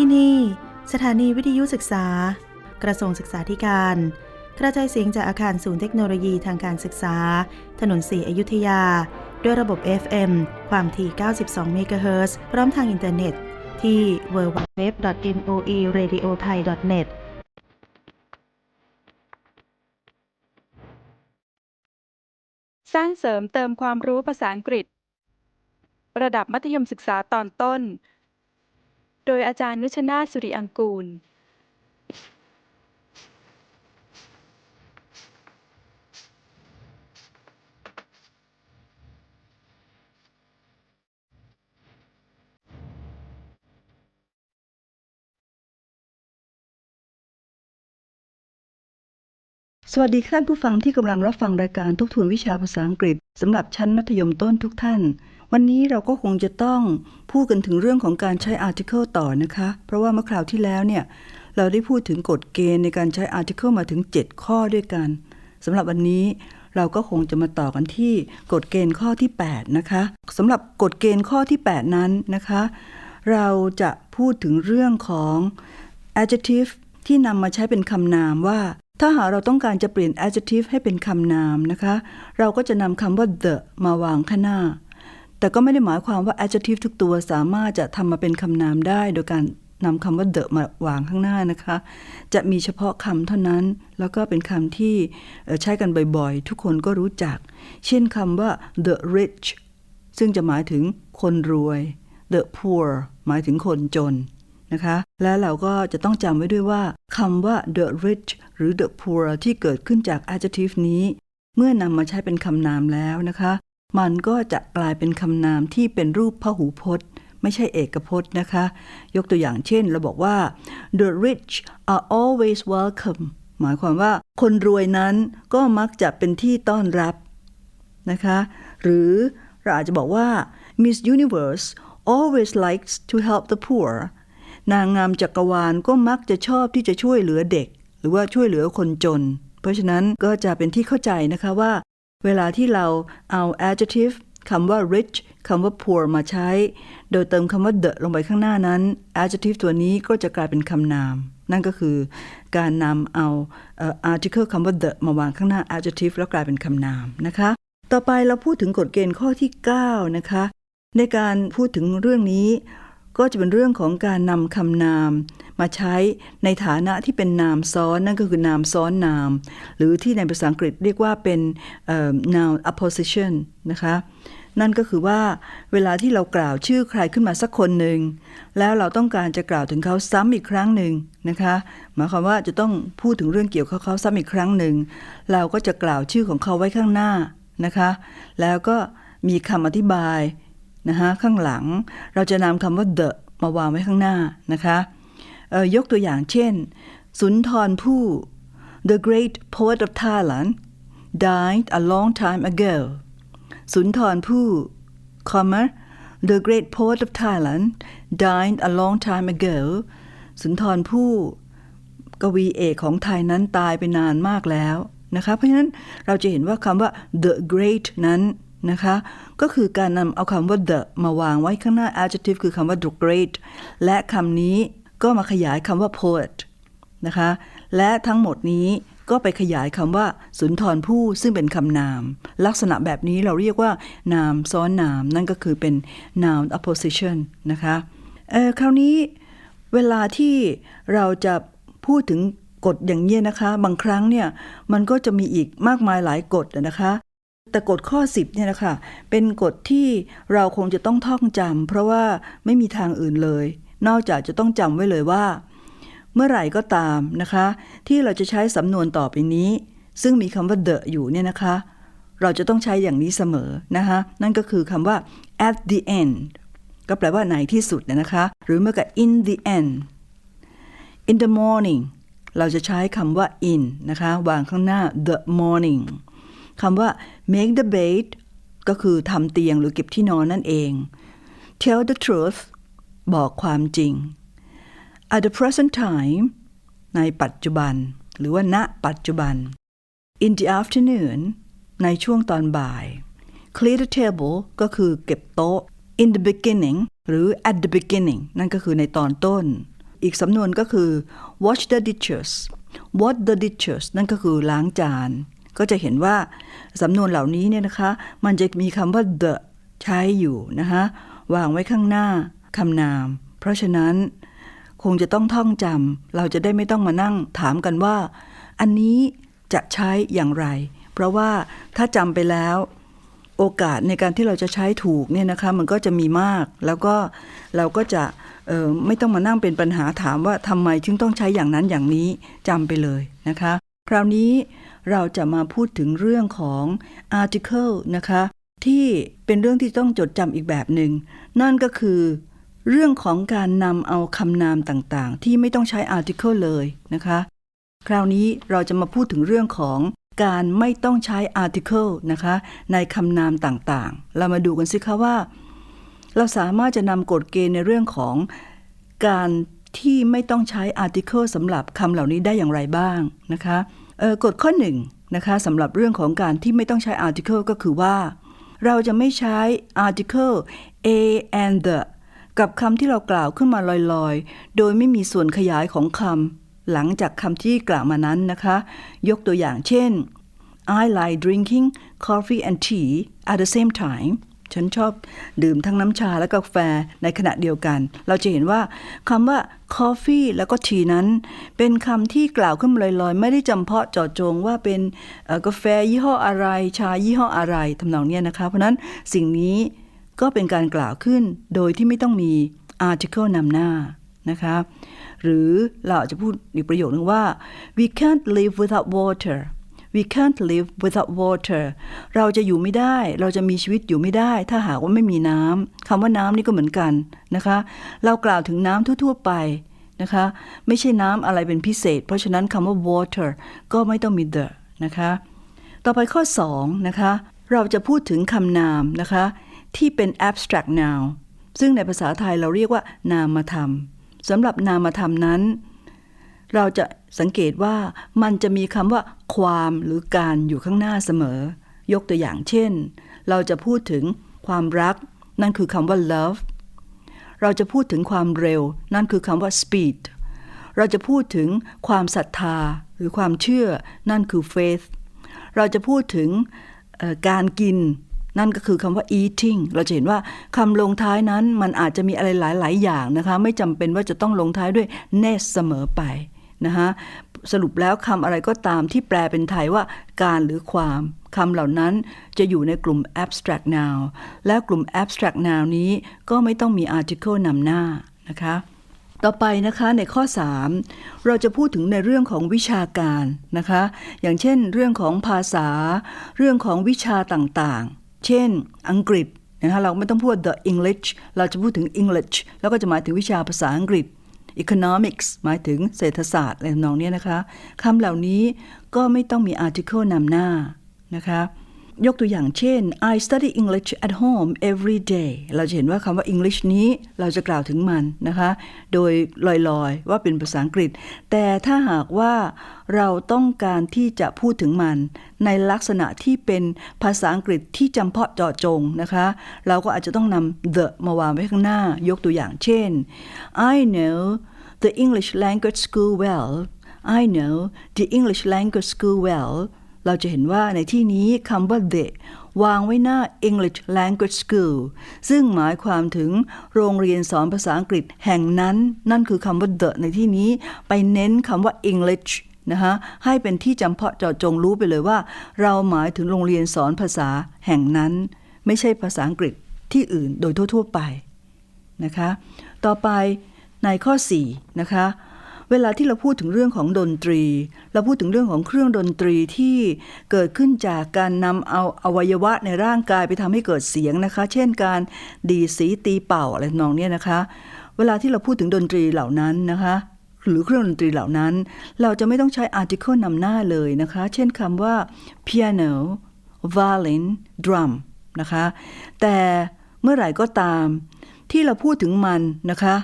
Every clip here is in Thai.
ที่นี่ สถานีวิทยุศึกษา กระทรวงศึกษาธิการ กระจายเสียงจากอาคารศูนย์เทคโนโลยีทางการศึกษา ถนนสีอยุธยา ด้วยระบบ FM ความถี่ 92 เมกะเฮิรตซ์พร้อมทางอินเทอร์เน็ต ที่ www.noeradiothai.net สร้างเสริมเติมความรู้ภาษาอังกฤษ ระดับมัธยมศึกษาตอนต้น โดยอาจารย์นุชนาถ สุริอังกูลสวัสดีท่านผู้ฟังที่กำลังรับฟังรายการทบทวนวิชาภาษาอังกฤษสำหรับชั้นมัธยมต้นทุกท่าน วันนี้เราก็คงจะต้องพูดกันถึงเรื่องของการใช้ article ต่อนะคะ เพราะว่าเมื่อคราวที่แล้วเนี่ย เราได้พูดถึงกฎเกณฑ์ในการใช้ article มาถึง 7 ข้อด้วยกันสำหรับวันนี้เราก็คงจะมาต่อกันที่กฎเกณฑ์ข้อที่ 8 นะคะสำหรับกฎเกณฑ์ข้อที่ 8 นั้นนะคะ เราจะพูดถึงเรื่องของ adjective ที่นำมาใช้เป็นคำนามว่า ถ้าหากเราต้องการจะเปลี่ยน adjective ให้เป็นคำนามนะคะ เราก็จะนำคำว่า the มาวางข้างหน้า แต่ก็ไม่ได้หมายความว่า adjective ทุกตัวสามารถจะทำมาเป็นคำนามได้ โดยการนำคำว่า the มาวางข้างหน้านะคะ จะมีเฉพาะคำเท่านั้น แล้วก็เป็นคำที่ใช้กันบ่อยๆ ทุกคนก็รู้จัก เช่นคำว่า the rich ซึ่งจะหมายถึงคนรวย the poor หมายถึงคนจนนะคะ และเราก็จะต้องจำไว้ด้วยว่าคำว่า the rich หรือ the poor ที่เกิดขึ้นจาก adjective นี้ เมื่อนำมาใช้เป็นคำนามแล้วนะคะ มันก็จะกลายเป็นคำนามที่เป็นรูปพหูพจน์ ไม่ใช่เอกพจน์นะคะ ยกตัวอย่างเช่น เราบอกว่า the rich are always welcome หมายความว่าคนรวยนั้นก็มักจะเป็นที่ต้อนรับนะคะ หรือเราอาจจะบอกว่า Miss Universe always likes to help the poor นางงามจักรวาลก็มักจะชอบที่จะช่วยเหลือเด็ก หรือว่าช่วยเหลือคนจน เพราะฉะนั้นก็จะเป็นที่เข้าใจนะคะว่า เวลาที่เราเอา adjective คำว่า rich คำว่า poor มาใช้ โดยเติมคำว่า the ลงไปข้างหน้านั้น adjective ตัวนี้ก็จะกลายเป็นคำนาม นั่นก็คือการนำเอา article คำว่า the มาวางข้างหน้า adjective แล้วกลายเป็นคำนามนะคะ ต่อไปเราพูดถึงกฎเกณฑ์ข้อที่ 9 นะคะ ในการพูดถึงเรื่องนี้ ก็จะเป็นเรื่องของการนำคำนาม มาใช้ในฐานะที่เป็นนามซ้อนนั่นก็คือนามซ้อนนาม หรือที่ในภาษาอังกฤษเรียกว่าเป็น noun apposition นะคะนั่นก็คือว่าเวลาที่เรากล่าวชื่อใครขึ้นมาสักคนหนึ่งแล้วเราต้องการจะกล่าวถึงเขาซ้ำอีกครั้งหนึ่งนะคะหมายความว่าจะต้องพูดถึงเรื่องเกี่ยวกับเขาซ้ำอีกครั้งหนึ่งเราก็จะกล่าวชื่อของเขาไว้ข้างหน้านะคะแล้วก็มีคำอธิบายนะคะข้างหลังเราจะนำคำว่า the มาวางไว้ข้างหน้านะคะ ยกตัวอย่างเช่น สุนทรภู่ the great poet of Thailand died a long time ago สุนทรภู่ comma the great poet of Thailand died a long time ago สุนทรภู่กวีเอกของไทยนั้นตายไปนานมากแล้วนะคะ เพราะฉะนั้นเราจะเห็นว่าคำว่า the great นั้นนะคะ ก็คือการนำเอาคำว่า the มาวางไว้ข้างหน้า adjective คือคำว่า the great และคำนี้ ก็มาขยายคำว่า poet นะคะ และทั้งหมดนี้ก็ไปขยายคำว่าสุนทรภู่ซึ่งเป็นคำนาม ลักษณะแบบนี้เราเรียกว่า นามซ้อนนาม นั่นก็คือเป็น noun apposition นะคะเอ่อคราวนี้เวลาที่เราจะพูดถึงกฎอย่างนี้ยนะคะ บางครั้งเนี่ยมันก็จะมีอีกมากมายหลายกฎนะคะ แต่กฎข้อ 10เนี่ยนะคะเป็นกฎที่เราคงจะต้องท่องจำเพราะว่าไม่มีทางอื่นเลย นอกจากจะต้องจำไว้เลยว่า เมื่อไหร่ก็ตามนะคะ ที่เราจะใช้สำนวนต่อไปนี้ ซึ่งมีคำว่า the อยู่เนี่ยนะคะ เราจะต้องใช้อย่างนี้เสมอนะคะนั่นก็คือคำว่า at the end ก็แปลว่าในที่สุดนะคะ หรือเมื่อกับ in the end in the morning เราจะใช้คำว่า in นะคะ วางข้างหน้า the morning คำว่า make the bed ก็คือทำเตียงหรือเก็บที่นอนนั่นเอง tell the truth บอกความจริง at the present time ในปัจจุบัน หรือว่าณปัจจุบัน in the afternoon ในช่วงตอนบ่าย clear the table ก็คือเก็บโต๊ะ in the beginning หรือ at the beginning นั่นก็คือในตอนต้น อีกสำนวนก็คือ wash the dishes wash the dishes นั่นก็คือล้างจาน ก็จะเห็นว่าสำนวนเหล่านี้เนี่ยนะคะ มันจะมีคำว่า the ใช้อยู่นะคะวางไว้ข้างหน้า คำนาม เพราะฉะนั้น คงจะต้องท่องจำเราจะได้ไม่ต้องมานั่งถามกันว่า อันนี้จะใช้อย่างไร เพราะว่าถ้าจำไปแล้ว โอกาสในการที่เราจะใช้ถูกเนี่ยนะคะ มันก็จะมีมาก แล้วก็เราก็จะไม่ต้องมานั่งเป็นปัญหาถามว่าทำไมถึงต้องใช้อย่างนั้นอย่างนี้จำไปเลยนะคะ คราวนี้เราจะมาพูดถึงเรื่องของ article นะคะ ที่เป็นเรื่องที่ต้องจดจำอีกแบบหนึ่งนั่นก็คือ เรื่องของการนำเอาคำนามต่างๆ ที่ไม่ต้องใช้ article เลยนะคะ คราวนี้เราจะมาพูดถึงเรื่องของการไม่ต้องใช้ article นะคะ ในคำนามต่างๆ เรามาดูกันสิคะว่า เราสามารถจะนำกฎเกณฑ์ในเรื่องของการที่ไม่ต้องใช้ article สำหรับคำเหล่านี้ได้อย่างไรบ้างนะคะกฎข้อหนึ่งนะคะสำหรับเรื่องของการที่ไม่ต้องใช้ article ก็คือว่า เราจะไม่ใช้ article a and the กับคำที่เรากล่าวขึ้นมาลอยๆ โดยไม่มีส่วนขยายของคำหลังจากคำที่กล่าวมานั้นนะคะ ยกตัวอย่างเช่น I like drinking coffee and tea at the same time ฉันชอบดื่มทั้งน้ำชาและกาแฟในขณะเดียวกัน เราจะเห็นว่าคำว่า coffee แล้วก็ tea นั้น เป็นคำที่กล่าวขึ้นมาลอยๆ ไม่ได้จำเพาะเจาะจงว่าเป็นกาแฟยี่ห้ออะไร ชายี่ห้ออะไรทำนองนี้นะคะ เพราะนั้นสิ่งนี้ ก็เป็นการกล่าวขึ้นโดยที่ไม่ต้องมี article นำหน้านะคะหรือเราอาจจะพูดอีกประโยคนึงว่า we can't live without water we can't live without water เราจะอยู่ไม่ได้ เราจะมีชีวิตอยู่ไม่ได้ ถ้าหากว่าไม่มีน้ำคำว่าน้ำนี่ก็เหมือนกันนะคะ เรากล่าวถึงน้ำทั่ว ๆ ไปนะคะ ไม่ใช่น้ำอะไรเป็นพิเศษ เพราะฉะนั้นคำว่า water ก็ไม่ต้องมี the นะคะ ต่อไปข้อ 2 นะคะ เราจะพูดถึงคำนามนะคะ ที่เป็น abstract noun ซึ่งในภาษาไทยเราเรียกว่านามธรรมสำหรับนามธรรมนั้น เราจะสังเกตว่ามันจะมีคำว่า ความหรือการอยู่ข้างหน้าเสมอ ยกตัวอย่างเช่น เราจะพูดถึงความรัก นั่นคือคำว่า love เราจะพูดถึงความเร็ว นั่นคือคำว่า speed เราจะพูดถึงความศรัทธาหรือความเชื่อ นั่นคือ faith เราจะพูดถึงการกิน นั่นก็คือคำว่า eating เราจะเห็นว่าคำลงท้ายนั้นมันอาจจะมีอะไรหลาย ๆ อย่างนะคะ ไม่จำเป็นว่าจะต้องลงท้ายด้วย ness เสมอไปนะคะสรุปแล้วคำอะไรก็ตามที่แปลเป็นไทยว่าการหรือความคำเหล่านั้นจะอยู่ในกลุ่ม abstract noun และกลุ่ม abstract noun นี้ก็ไม่ต้องมี article นำหน้านะคะ ต่อไปนะคะในข้อ 3 เราจะพูดถึงในเรื่องของวิชาการนะคะ อย่างเช่นเรื่องของภาษา เรื่องของวิชาต่างๆ เช่น อังกฤษนะคะเราไม่ต้องพูด the English เราจะพูดถึง English แล้วก็จะหมายถึงวิชาภาษาอังกฤษ economics หมายถึงเศรษฐศาสตร์อะไรทำนองเนี้ยนะคะคำเหล่านี้ก็ไม่ต้องมี article นำหน้านะคะ ยกตัวอย่างเช่น I study English at home every day เราจะเห็นว่าคำว่า English นี้เราจะกล่าวถึงมันนะคะ โดยลอยๆ ว่าเป็นภาษาอังกฤษ แต่ถ้าหากว่าเราต้องการที่จะพูดถึงมัน ในลักษณะที่เป็นภาษาอังกฤษที่จำเพาะเจาะจงนะคะ เราก็อาจจะต้องนำ the มาวางไว้ข้างหน้า ยกตัวอย่างเช่น I know the English language school well I know the English language school well เราจะเห็นว่าในที่นี้คำว่า the วางไว้หน้า English Language School ซึ่งหมายความถึงโรงเรียนสอนภาษาอังกฤษแห่งนั้น นั่นคือคำว่า the ในที่นี้ไปเน้นคำว่า English นะคะให้เป็นที่จำเพาะเจาะจงรู้ไปเลยว่า เราหมายถึงโรงเรียนสอนภาษาแห่งนั้น ไม่ใช่ภาษาอังกฤษที่อื่นโดยทั่ว ๆ ไปนะคะ ต่อไปในข้อ 4 นะคะ เวลาที่เราพูดถึงเรื่องของดนตรี เราพูดถึงเรื่องของเครื่องดนตรีที่เกิดขึ้นจากการนำเอาอวัยวะในร่างกายไปทำให้เกิดเสียงนะคะ เช่นการดีสีตีเป่าอะไรนองเนี้ยนะคะ เวลาที่เราพูดถึงดนตรีเหล่านั้นนะคะ หรือเครื่องดนตรีเหล่านั้น เราจะไม่ต้องใช้ article นำหน้าเลยนะคะ เช่นคำว่า piano violin drum นะคะ แต่เมื่อไหร่ก็ตามที่เราพูดถึงมันนะคะ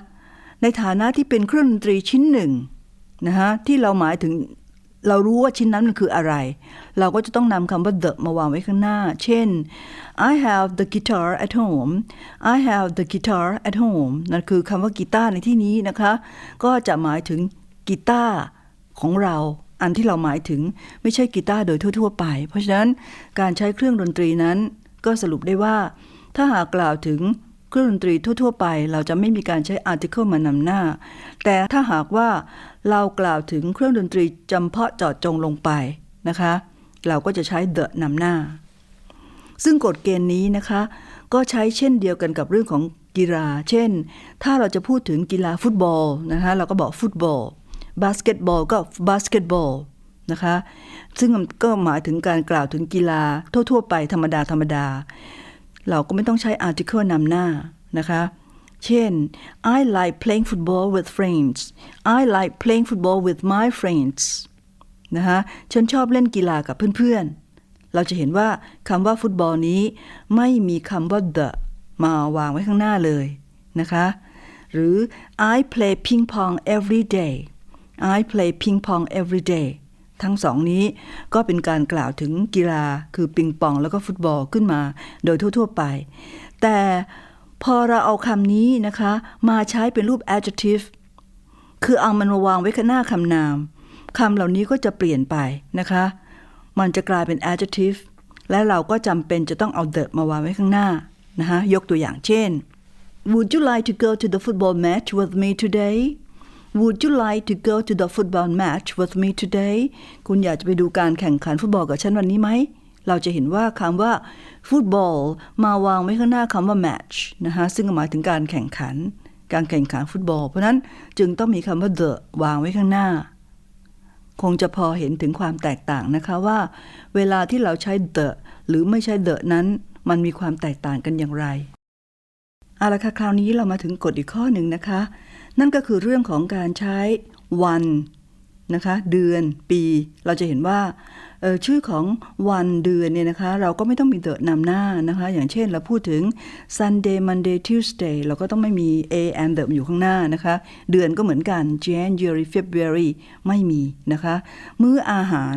ในฐานะที่เป็นเครื่องดนตรีชิ้นหนึ่งนะคะที่เราหมายถึงเรารู้ว่าชิ้นนั้นมันคืออะไร เราก็จะต้องนำคำว่า the มาวางไว้ข้างหน้า เช่น I have the guitar at home I have the guitar at home นั่นคือคำว่ากีตาร์ในที่นี้นะคะ ก็จะหมายถึงกีตาร์ของเรา อันที่เราหมายถึงไม่ใช่กีตาร์โดยทั่ว ๆ ไป เพราะฉะนั้นการใช้เครื่องดนตรีนั้น ก็สรุปได้ว่า ถ้าหากกล่าวถึง เครื่องดนตรีทั่ว ๆ ไป เราจะไม่มีการใช้ article มานำหน้า แต่ถ้าหากว่าเรากล่าวถึงเครื่องดนตรีจำเพาะเจาะจงลงไปนะคะ เราก็จะใช้ the นำหน้า ซึ่งกฎเกณฑ์นี้นะคะ ก็ใช้เช่นเดียวกันกับเรื่องของกีฬา เช่น ถ้าเราจะพูดถึงกีฬาฟุตบอลนะคะเราก็บอกฟุตบอล บาสเกตบอลก็บาสเกตบอลนะคะ ซึ่งมันก็หมายถึงการกล่าวถึงกีฬาทั่ว ๆ ไปธรรมดาธรรมดา เราก็ไม่ต้องใช้ article นำหน้านะคะ เช่น I like playing football with friends I like playing football with my friends นะคะฉันชอบเล่นกีฬากับเพื่อนๆ เราจะเห็นว่าคำว่าฟุตบอลนี้ ไม่มีคำว่า the มาวางไว้ข้างหน้าเลยนะคะ หรือ I play ping pong every day I play ping pong every day ทั้งสองนี้ก็เป็นการกล่าวถึงกีฬาคือปิงปองแล้วก็ฟุตบอลขึ้นมาโดยทั่ว ๆ ไป แต่พอเราเอาคำนี้นะคะ มาใช้เป็นรูป adjective คือเอามันมาวางไว้ข้างหน้าคำนามคำเหล่านี้ก็จะเปลี่ยนไปนะคะ มันจะกลายเป็น adjective และเราก็จำเป็นจะต้องเอา the มาวางไว้ข้างหน้านะคะยกตัวอย่างเช่น Would you like to go to the football match with me today Would you like to go to the football match with me today คุณอยากจะไปดูการแข่งขันฟุตบอลกับฉันวันนี้ไหม เราจะเห็นว่าคำว่าฟุตบอลมาวางไว้ข้างหน้าคำว่า match นะคะซึ่งหมายถึงการแข่งขัน การแข่งขันฟุตบอล เพราะนั้นจึงต้องมีคำว่า the วางไว้ข้างหน้า คงจะพอเห็นถึงความแตกต่างนะคะว่า เวลาที่เราใช้ the หรือไม่ใช้ the นั้น มันมีความแตกต่างกันอย่างไรเอาละค่ะคราวนี้เรามาถึงกฎอีกข้อหนึ่งนะคะ นั่นก็คือเรื่องของการใช้วันนะคะเดือนปีเราจะเห็นว่าชื่อของวันเดือนเนี่ยนะคะเราก็ไม่ต้องมีเดอะนำหน้านะคะอย่างเช่นเราพูดถึง Sunday Monday Tuesday เราก็ต้องไม่มี a and the อยู่ข้างหน้านะคะเดือนก็เหมือนกัน January February ไม่มีนะคะมื้ออาหาร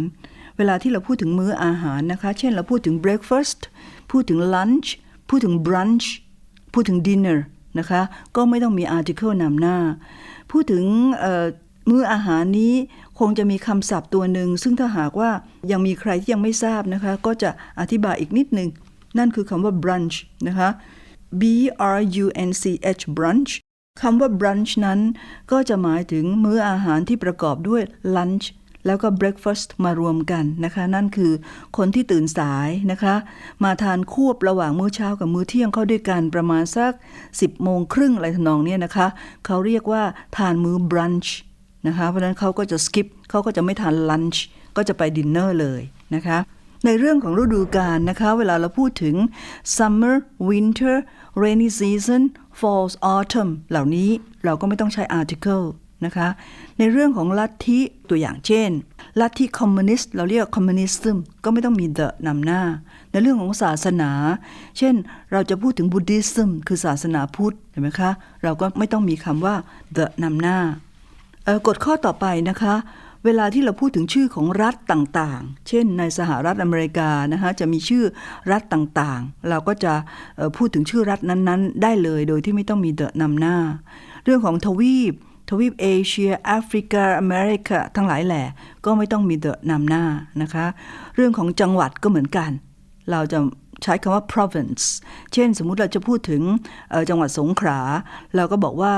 เวลาที่เราพูดถึงมื้ออาหารนะคะเช่นเราพูดถึง breakfast พูดถึง lunch พูดถึง brunch พูดถึง dinner นะคะ ก็ไม่ต้องมี article นำหน้า พูดถึงมื้ออาหารนี้คงจะมีคำศัพท์ตัวหนึ่ง ซึ่งถ้าหากว่ายังมีใครที่ยังไม่ทราบนะคะ ก็จะอธิบายอีกนิดหนึ่ง นั่นคือคำว่า brunch นะคะ b r u n c h brunch คำว่า brunch นั้น ก็จะหมายถึงมื้ออาหารที่ประกอบด้วย lunch แล้วก็ breakfast มารวมกันนะคะ นั่นคือคนที่ตื่นสายนะคะ มาทานควบระหว่างมื้อเช้ากับมื้อเที่ยงเข้าด้วยกันประมาณสัก 10โมงครึ่งอะไรทนองเนี้ยนะคะเขาเรียกว่าทานมื้อ brunch นะคะเพราะนั้นเขาก็จะ skip เขาก็จะไม่ทาน lunch ก็จะไปดินเนอร์เลยนะคะในเรื่องของฤดูกาลนะคะ เวลาเราพูดถึง summer winter rainy season falls autumn เหล่านี้เราก็ไม่ต้องใช้ article นะคะ ในเรื่องของลัทธิตัวอย่างเช่น ลัทธิคอมมิวนิสต์เราเรียกคอมมิวนิสต์ก็ไม่ต้องมี the นำหน้า ในเรื่องของศาสนา เช่น เราจะพูดถึง Buddhism คือศาสนาพุทธ เห็นไหมคะ เราก็ไม่ต้องมีคำว่า the นำหน้ากฎข้อต่อไปนะคะ เวลาที่เราพูดถึงชื่อของรัฐต่างๆ เช่น ในสหรัฐอเมริกานะคะจะมีชื่อรัฐต่างๆ เราก็จะพูดถึงชื่อรัฐนั้นๆ ได้เลยโดยที่ไม่ต้องมีเดอะนำหน้า เรื่องของทวีป ทวีปเอเชียแอฟริกาอเมริกาทั้งหลายแหล่ก็ไม่ต้องมีเดอะนำหน้านะคะ เรื่องของจังหวัดก็เหมือนกัน เราจะใช้คำว่า province เช่นสมมุติเราจะพูดถึงจังหวัดสงขลาเราก็บอกว่า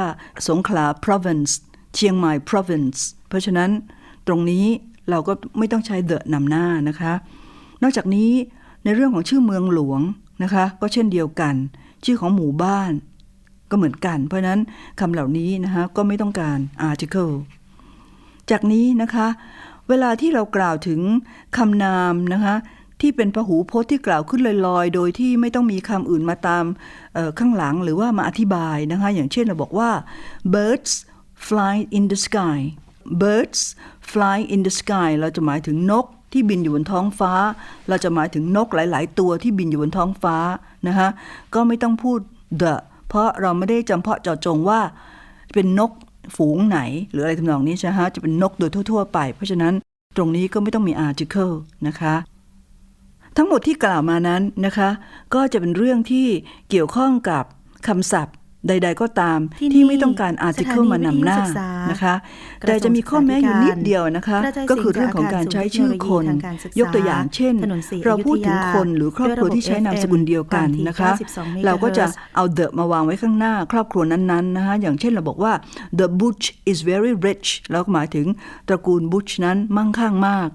สงขลา province เชียงใหม่ province เพราะฉะนั้นตรงนี้เราก็ไม่ต้องใช้ the นำหน้านะคะ นอกจากนี้ในเรื่องของชื่อเมืองหลวงนะคะ ก็เช่นเดียวกัน ชื่อของหมู่บ้าน ก็เหมือนกัน เพราะนั้นคำเหล่านี้นะคะก็ไม่ต้องการ article จากนี้นะคะ เวลาที่เรากล่าวถึงคำนามนะคะที่เป็นพหูพจน์ที่กล่าวขึ้นลอยๆ โดยที่ไม่ต้องมีคำอื่นมาตามข้างหลังหรือว่ามาอธิบายนะคะอย่างเช่นเราบอกว่า birds fly in the sky birds fly in the sky เราจะหมายถึงนกที่บินอยู่บนท้องฟ้า เราจะหมายถึงนกหลาย ๆ ตัวที่บินอยู่บนท้องฟ้านะคะก็ไม่ต้องพูด the เพราะเราไม่ได้จำเพาะเจาะจงว่าเป็นนกฝูงไหน หรืออะไรทำนองนี้ใช่ฮะจะเป็นนกโดยทั่ว ๆ ไป เพราะฉะนั้นตรงนี้ก็ไม่ต้องมี article นะคะ ทั้งหมดที่กล่าวมานั้นนะคะ ก็จะเป็นเรื่องที่เกี่ยวข้องกับคำศัพท์ ใด ๆ ก็ตามที่นี่ที่ไม่ต้องการส article ถานีมานำหน้าวิทยุศึกษานนะคะกระแต่ทรวงจะมีข้อแม้อยู่นิดเดียวนะคะกระจายก็คือเรื่องของการใช้ชื่อคนเสียงจากอาคารศูนย์เทคโนโลยีทางการศึกษายกตัวอย่างเช่นถนนศรีเราพูดถึงอยุธยาคนหรือครอบครัวที่ใช้นามสกุลเดียวกันนะคะด้วยระบบ FM เราก็จะความถี่เอา the มาวางไว้ข้างหน้า ครอบครัวนั้นๆนะคะอย่างเช่นเราบอกว่า the butch is very rich เราก็หมายถึงตระกูล butch นั้นมั่งคั่งมาก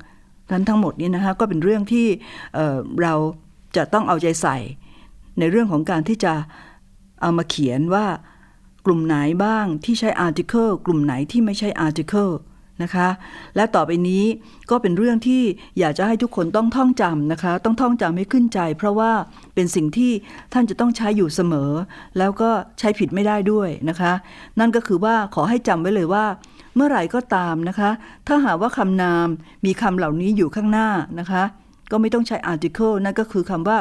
นั้นทั้งหมดนี้นะคะก็เป็นเรื่องที่เอ่อเราจะต้องเอาใจใส่ในเรื่องของการที่จะ เอามาเขียนว่ากลุ่มไหนบ้างที่ใช้ article กลุ่มไหนที่ไม่ใช่ article นะคะ และต่อไปนี้ก็เป็นเรื่องที่อยากจะให้ทุกคนต้องท่องจำนะคะ ต้องท่องจำให้ขึ้นใจ เพราะว่าเป็นสิ่งที่ท่านจะต้องใช้อยู่เสมอ แล้วก็ใช้ผิดไม่ได้ด้วยนะคะ นั่นก็คือว่าขอให้จำไว้เลยว่า เมื่อไหร่ก็ตามนะคะ ถ้าหากว่าคำนามมีคำเหล่านี้อยู่ข้างหน้านะคะ ก็ไม่ต้องใช้ article นั่นก็คือคำว่า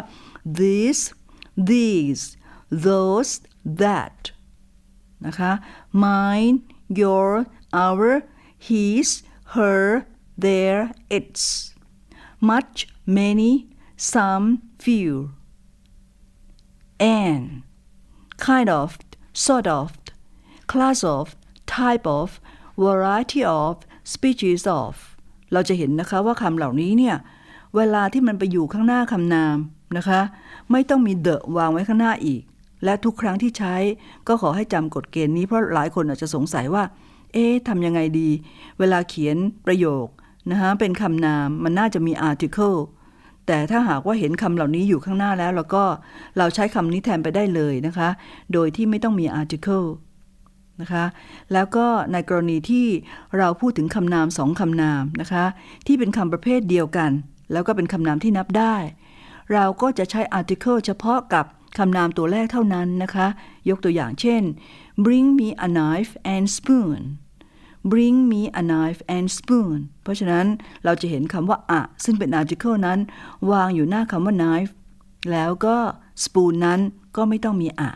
this these those that นะคะ mine your our his her their its much many some few and kind of sort of class of type of variety of species of เราจะเห็นนะคะว่าคำเหล่านี้เนี่ย เวลาที่มันไปอยู่ข้างหน้าคำนามนะคะ ไม่ต้องมี the วางไว้ข้างหน้าอีก และทุกครั้งที่ใช้ก็ขอให้จำกฎเกณฑ์นี้เพราะหลายคนอาจจะสงสัยว่า เอ๊ะทำยังไงดี เวลาเขียนประโยคนะคะเป็นคำนามมันน่าจะมี article แต่ถ้าหากว่าเห็นคำเหล่านี้อยู่ข้างหน้าแล้ว แล้วก็เราใช้คำนี้แทนไปได้เลยนะคะ โดยที่ไม่ต้องมี article นะคะแล้วก็ในกรณีที่เราพูดถึงคำนามสองคำนามนะคะที่เป็นคำประเภทเดียวกัน แล้วก็เป็นคำนามที่นับได้ เราก็จะใช้ article เฉพาะกับ คำนามตัวแรกเท่านั้นนะคะ ยกตัวอย่างเช่น bring me a knife and spoon bring me a knife and spoon เพราะฉะนั้นเราจะเห็นคำว่าอะซึ่งเป็น article นั้น วางอยู่หน้าคำว่า knife แล้วก็ spoon นั้นก็ไม่ต้องมีอะ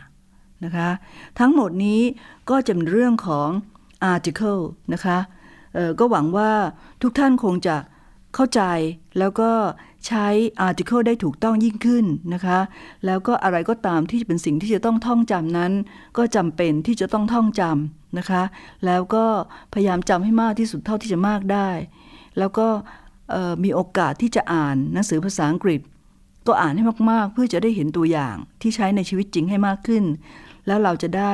นะคะ ทั้งหมดนี้ก็จะเป็นเรื่องของ article นะคะก็หวังว่าทุกท่านคงจะเข้าใจแล้วก็ใช้ article ได้ถูกต้องยิ่งขึ้นนะคะ แล้วก็อะไรก็ตามที่เป็นสิ่งที่จะต้องท่องจำนั้น ก็จำเป็นที่จะต้องท่องจำนะคะ แล้วก็พยายามจำให้มากที่สุดเท่าที่จะมากได้ แล้วก็มีโอกาสที่จะอ่านหนังสือภาษาอังกฤษ ก็อ่านให้มากๆ เพื่อจะได้เห็นตัวอย่างที่ใช้ในชีวิตจริงให้มากขึ้น แล้วเราจะได้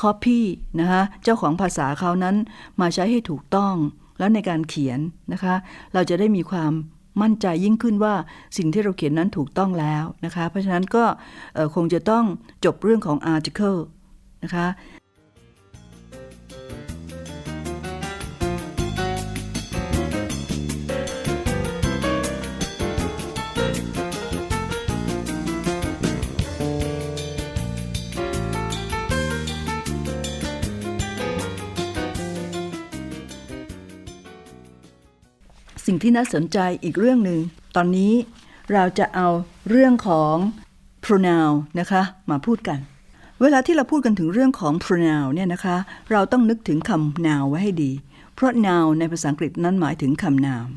copy นะคะเจ้าของภาษาเขานั้นมาใช้ให้ถูกต้องแล้วในการเขียนนะคะ เราจะได้มีความ มั่นใจยิ่งขึ้นว่าสิ่งที่เราเขียนนั้นถูกต้องแล้วนะคะ เพราะฉะนั้นก็คงจะต้องจบเรื่องของ article นะคะ สิ่งที่น่าสนใจอีกเรื่องหนึ่ง ตอนนี้เราจะเอาเรื่องของ pronoun นะคะ มาพูดกัน เวลาที่เราพูดกันถึงเรื่องของ pronoun เนี่ยนะคะ เราต้องนึกถึงคำ noun ไว้ให้ดี เพราะ noun ในภาษาอังกฤษนั้นหมายถึงคำนาม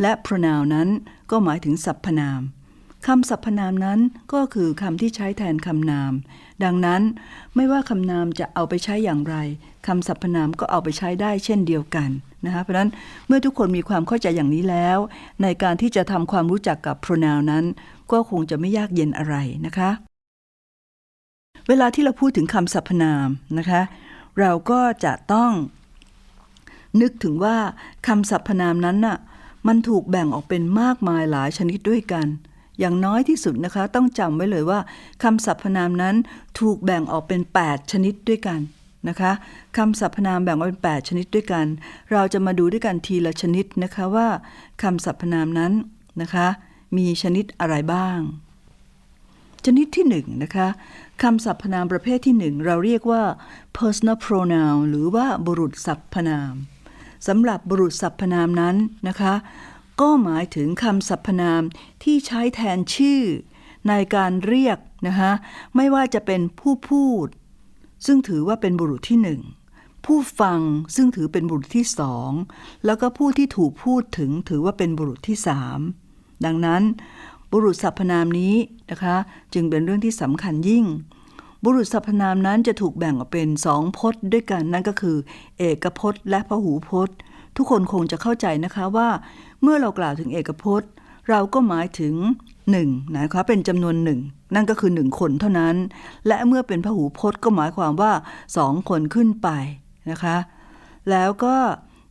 และ pronoun นั้นก็หมายถึงสรรพนามคำสรรพนามนั้นก็คือคำที่ใช้แทนคำนาม ดังนั้นไม่ว่าคำนามจะเอาไปใช้อย่างไรคำสรรพนามก็เอาไปใช้ได้เช่นเดียวกัน นะคะเพราะนั้นเมื่อทุกคนมีความเข้าใจอย่างนี้แล้ว ในการที่จะทำความรู้จักกับ pronoun นั้น ก็คงจะไม่ยากเย็นอะไรนะคะ เวลาที่เราพูดถึงคำสรรพนามนะคะ เราก็จะต้องนึกถึงว่าคำสรรพนามนั้นน่ะมันถูกแบ่งออกเป็นมากมายหลายชนิดด้วยกัน อย่างน้อยที่สุดนะคะ ต้องจำไว้เลยว่าคำสรรพนามนั้นถูกแบ่งออกเป็น 8 ชนิดด้วยกัน นะคะคำสรรพนามแบ่งออกเป็น 8 ชนิดด้วยกัน เราจะมาดูด้วยกันทีละชนิดนะคะว่าคำสรรพนามนั้นนะคะมีชนิดอะไรบ้าง ชนิดที่หนึ่งนะคะคำสรรพนามประเภทที่หนึ่งเราเรียกว่า personal pronoun หรือว่าบุรุษสรรพนามสำหรับบุรุษสรรพนามนั้นนะคะ ก็หมายถึงคำสรรพนามที่ใช้แทนชื่อ ในการเรียกนะคะไม่ว่าจะเป็นผู้พูด ซึ่งถือว่าเป็นบุรุษที่หนึ่งผู้ฟังซึ่งถือเป็นบุรุษที่สองแล้วก็ผู้ที่ถูกพูดถึงถือว่าเป็นบุรุษที่สามดังนั้น บุรุษสรรพนามนี้นะคะ จึงเป็นเรื่องที่สำคัญยิ่ง บุรุษสรรพนามนั้นจะถูกแบ่งออกเป็นสองพจน์ด้วยกันนั่นก็คือ เอกพจน์ และพหูพจน์ ทุกคนคงจะเข้าใจนะคะว่า เมื่อเรากล่าวถึงเอกพจน์ เราก็หมายถึงหนึ่งนะคะเป็นจำนวนหนึ่ง นั่นก็คือหนึ่งคนเท่านั้น และเมื่อเป็นพหูพจน์ก็หมายความว่าสองคนขึ้นไปนะคะ แล้วก็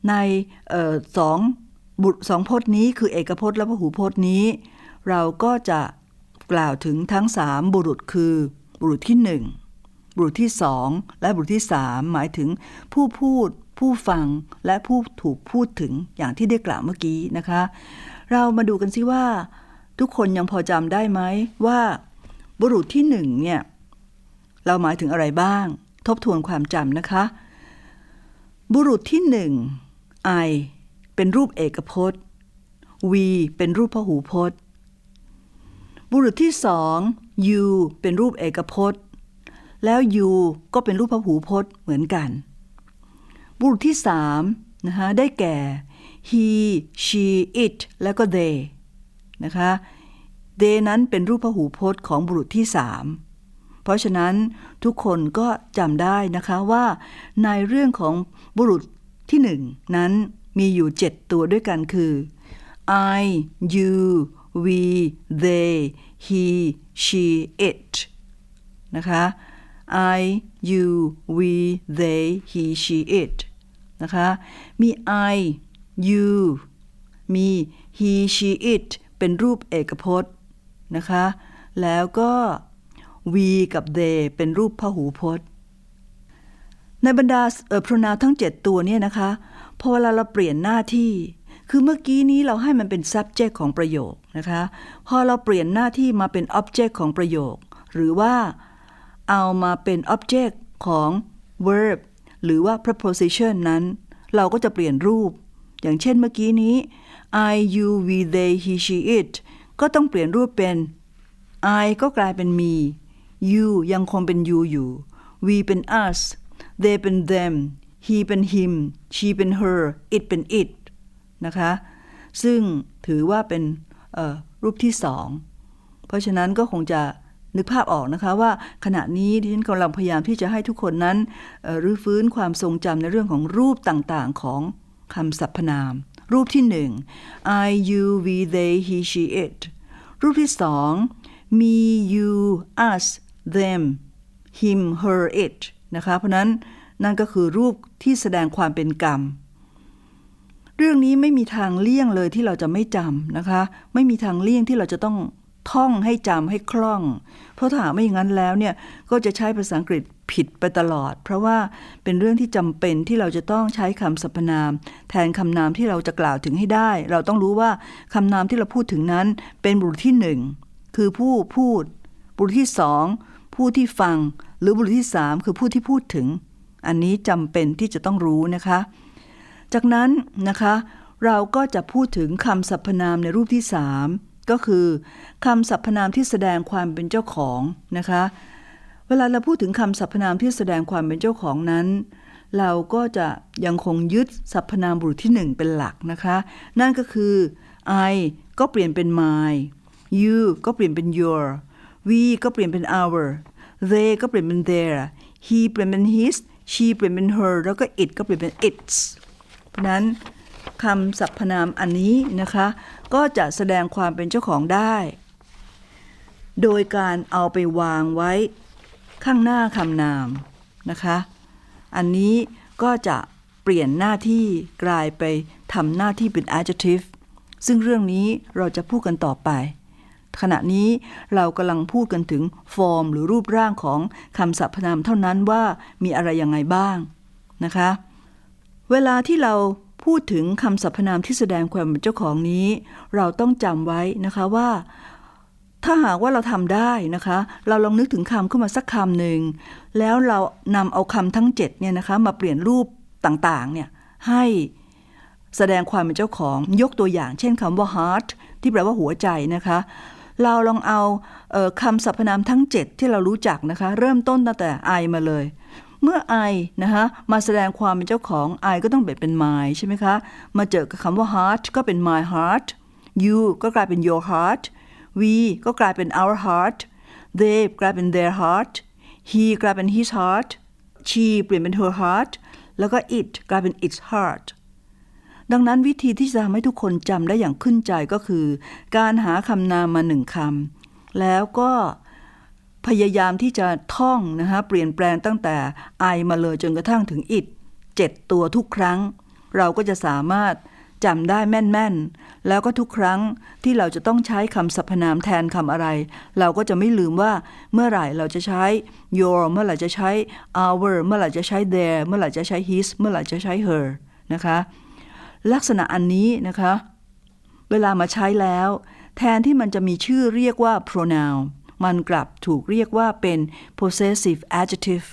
ในออสองบุตรสองพจน์นี้คือเอกพจน์และพหูพจน์นี้ เราก็จะกล่าวถึงทั้งสามบุรุษคือบุรุษที่หนึ่งบุรุษที่สองและบุรุษที่สามหมายถึงผู้พูด ผู้ฟังและผู้ถูกพูดถึงอย่างที่ได้กล่าวเมื่อกี้นะคะ เรามาดูกันซิว่า ทุกคนยังพอจำได้ไหมว่า บุรุษที่หนึ่งเนี่ยเราหมายถึงอะไรบ้าง ทบทวนความจำนะคะ บุรุษที่หนึ่ง I เป็นรูปเอกพจน์ we เป็นรูปพหูพจน์ บุรุษที่สอง U เป็นรูปเอกพจน์ แล้ว U ก็เป็นรูปพหูพจน์เหมือนกัน บุรุษที่สามนะคะได้แก่ he she it แล้วก็ they นะคะ they นั้นเป็นรูปพหูพจน์ของบุรุษที่สามเพราะฉะนั้นทุกคนก็จำได้นะคะว่า ในเรื่องของบุรุษที่หนึ่งนั้นมีอยู่เจ็ดตัวด้วยกันคือ I you we they he she it นะคะ I you we they he she it นะคะมี I you มี he she it เป็นรูปเอกพจน์ นะคะ แล้วก็ we กับ they เป็นรูปพหูพจน์ ในบรรดาเอ่อ pronoun ทั้ง 7 ตัวเนี่ยนะคะพอเวลาเราเปลี่ยนหน้าที่ คือเมื่อกี้นี้เราให้มันเป็น subject ของประโยคนะคะ พอเราเปลี่ยนหน้าที่มาเป็น object ของประโยค หรือว่าเอามาเป็น object ของ verb หรือว่า preposition นั้น เราก็จะเปลี่ยนรูป อย่างเช่นเมื่อกี้นี้ I you we they he she it ก็ต้องเปลี่ยนรูปเป็น I ก็กลายเป็น me you ยังคงเป็น you อยู่ we เป็น us they เป็น them he เป็น him she เป็น her it เป็น it นะคะ ซึ่งถือว่าเป็นรูปที่สอง เพราะฉะนั้นก็คงจะนึกภาพออกนะคะว่าขณะนี้ที่ฉันกำลังพยายามที่จะให้ทุกคนนั้นรื้อฟื้นความทรงจำในเรื่องของรูปต่างๆของคำสรรพนาม รูปที่หนึ่ง I you we they he she it รูปที่สอง me you us them him her it นะคะเพราะนั้นนั่นก็คือรูปที่แสดงความเป็นกรรม เรื่องนี้ไม่มีทางเลี่ยงเลยที่เราจะไม่จำนะคะ ไม่มีทางเลี่ยงที่เราจะต้อง ท่องให้จำให้คล่อง เพราะถ้าไม่อย่างนั้นแล้วเนี่ยก็จะใช้ภาษาอังกฤษผิดไปตลอด เพราะว่าเป็นเรื่องที่จำเป็นที่เราจะต้องใช้คำสรรพนาม แทนคำนามที่เราจะกล่าวถึงให้ได้ เราต้องรู้ว่าคำนามที่เราพูดถึงนั้น เป็นบุรุษที่หนึ่งคือผู้พูด บุรุษที่สองผู้ที่ฟัง หรือบุรุษที่สามคือผู้ที่พูดถึง อันนี้จำเป็นที่จะต้องรู้นะคะ จากนั้นนะคะ เราก็จะพูดถึงคำสรรพนามในรูปที่3 ก็คือคำสรรพนามที่แสดงความเป็นเจ้าของนะคะ เวลาเราพูดถึงคำสรรพนามที่แสดงความเป็นเจ้าของนั้น เราก็จะยังคงยึดสรรพนามบุรุษที่ 1 เป็นหลักนะคะ นั่นก็คือ I ก็เปลี่ยนเป็น my you ก็เปลี่ยนเป็น your we ก็เปลี่ยนเป็น our they ก็เปลี่ยนเป็น their he เปลี่ยนเป็น his she เปลี่ยนเป็น her แล้วก็ it ก็เปลี่ยนเป็น its เพราะนั้น คำสรรพนามอันนี้นะคะ ก็จะแสดงความเป็นเจ้าของได้ โดยการเอาไปวางไว้ข้างหน้าคำนามนะคะ อันนี้ก็จะเปลี่ยนหน้าที่กลายไปทำหน้าที่เป็น adjective ซึ่งเรื่องนี้เราจะพูดกันต่อไป ขณะนี้เรากำลังพูดกันถึงฟอร์มหรือรูปร่างของคำสรรพนามเท่านั้นว่ามีอะไรยังไงบ้างนะคะ เวลาที่เรา พูดถึงคำสรรพนามที่แสดงความเป็นเจ้าของนี้ เราต้องจำไว้นะคะว่า ถ้าหากว่าเราทำได้นะคะ เราลองนึกถึงคำขึ้นมาสักคำหนึ่งแล้วเรานำเอาคำทั้งเจ็ดเนี่ยนะคะมาเปลี่ยนรูปต่างๆเนี่ยให้แสดงความเป็นเจ้าของยกตัวอย่าง เช่นคำว่า heart ที่แปลว่าหัวใจนะคะ เราลองเอาเออคำสรรพนามทั้ง 7 ที่เรารู้จักนะคะ เริ่มต้นตั้งแต่ I มาเลย เมื่อ I นะคะมาแสดงความเป็นเจ้าของ I ก็ต้องเปลี่ยนเป็น my ใช่ไหมคะ มาเจอกับคำว่า heart ก็เป็น my heart you ก็กลายเป็น your heart we ก็กลายเป็น our heart they กลายเป็น their heart he กลายเป็น his heart she เปลี่ยนเป็น her heart แล้วก็ it กลายเป็น its heart ดังนั้นวิธีที่จะทำให้ทุกคนจำได้อย่างขึ้นใจก็คือ การหาคำนามมาหนึ่งคำแล้วก็ พยายามที่จะท่องนะคะเปลี่ยนแปลงตั้งแต่ I มาเลยจนกระทั่งถึง it เจ็ดตัวทุกครั้ง เราก็จะสามารถจำได้แม่นๆ แล้วก็ทุกครั้งที่เราจะต้องใช้คำสรรพนามแทนคำอะไร เราก็จะไม่ลืมว่าเมื่อไหร่เราจะใช้ your เมื่อไหร่จะใช้ our เมื่อไหร่จะใช้ their เมื่อไหร่จะใช้ his เมื่อไหร่จะใช้ her นะคะ ลักษณะอันนี้นะคะ เวลามาใช้แล้ว แทนที่มันจะมีชื่อเรียกว่า pronoun มันกลับถูกเรียกว่าเป็น possessive adjective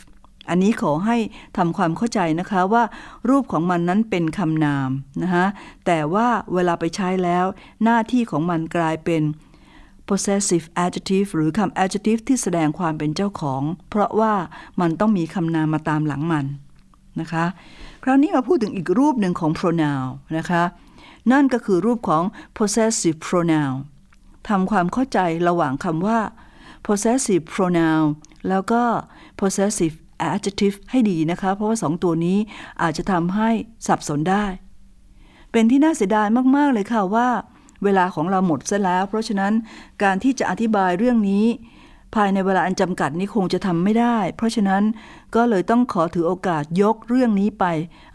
อันนี้ขอให้ทำความเข้าใจนะคะว่า รูปของมันนั้นเป็นคำนามนะคะแต่ว่าเวลาไปใช้แล้ว หน้าที่ของมันกลายเป็น possessive adjective หรือคำ adjective ที่แสดงความเป็นเจ้าของ เพราะว่ามันต้องมีคำนามมาตามหลังมันนะคะ คราวนี้มาพูดถึงอีกรูปหนึ่งของ pronoun นะคะ นั่นก็คือรูปของ possessive pronoun ทำความเข้าใจระหว่างคำว่า possessive pronoun แล้วก็ possessive adjective ให้ดีนะคะ เพราะว่าสองตัวนี้อาจจะทำให้สับสนได้ เป็นที่น่าเสียดายมาก ๆ เลยค่ะว่า เวลาของเราหมดซะแล้ว เพราะฉะนั้นการที่จะอธิบายเรื่องนี้ ภายในเวลาอันจำกัดนี้คงจะทำไม่ได้ เพราะฉะนั้นก็เลยต้องขอถือโอกาสยกเรื่องนี้ไป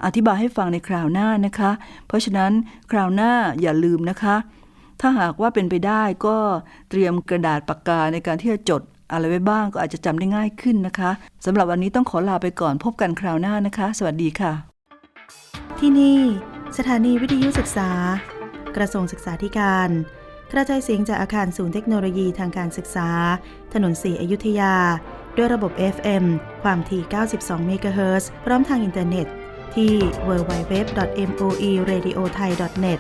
อธิบายให้ฟังในคราวหน้านะคะ เพราะฉะนั้นคราวหน้าอย่าลืมนะคะ ถ้าหากว่าเป็นไปได้ก็เตรียมกระดาษปากกาในการที่จะจดอะไรไว้บ้างก็อาจจะจำได้ง่ายขึ้นนะคะสำหรับวันนี้ต้องขอลาไปก่อนพบกันคราวหน้านะคะ สวัสดีค่ะ ที่นี่ สถานีวิทยุศึกษา กระทรวงศึกษาธิการกระจายเสียงจากอาคารศูนย์เทคโนโลยีทางการศึกษา ถนนสีอยุธยา ด้วยระบบ FM ความถี่ 92 เมกะเฮิรตซ์พร้อมทางอินเทอร์เน็ต ที่ www.moeradiothai.net